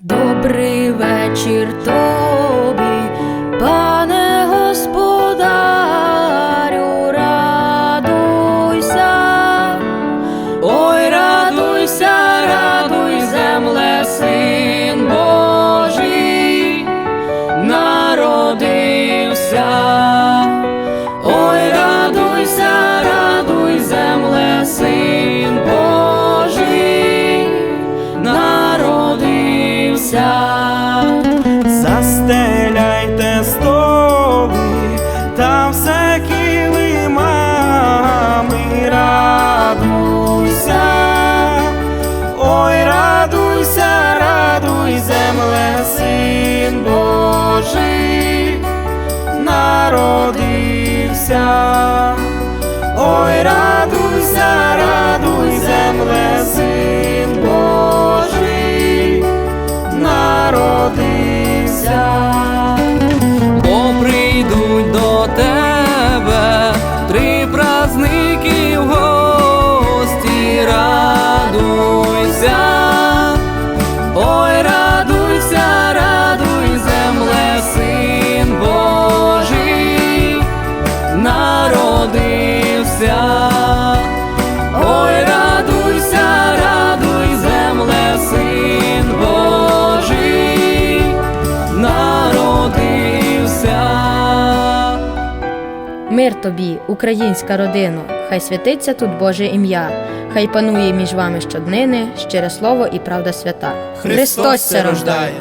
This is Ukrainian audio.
Добрий вечір тобі, народився. Бо прийдуть до тебе три праздники в гості, радуйся, ой, радуйся, радуй, земле, син Божий, Мир тобі, українська родино, хай святиться тут Боже ім'я, хай панує між вами щоднини, щире слово і правда свята. Христос се рождає.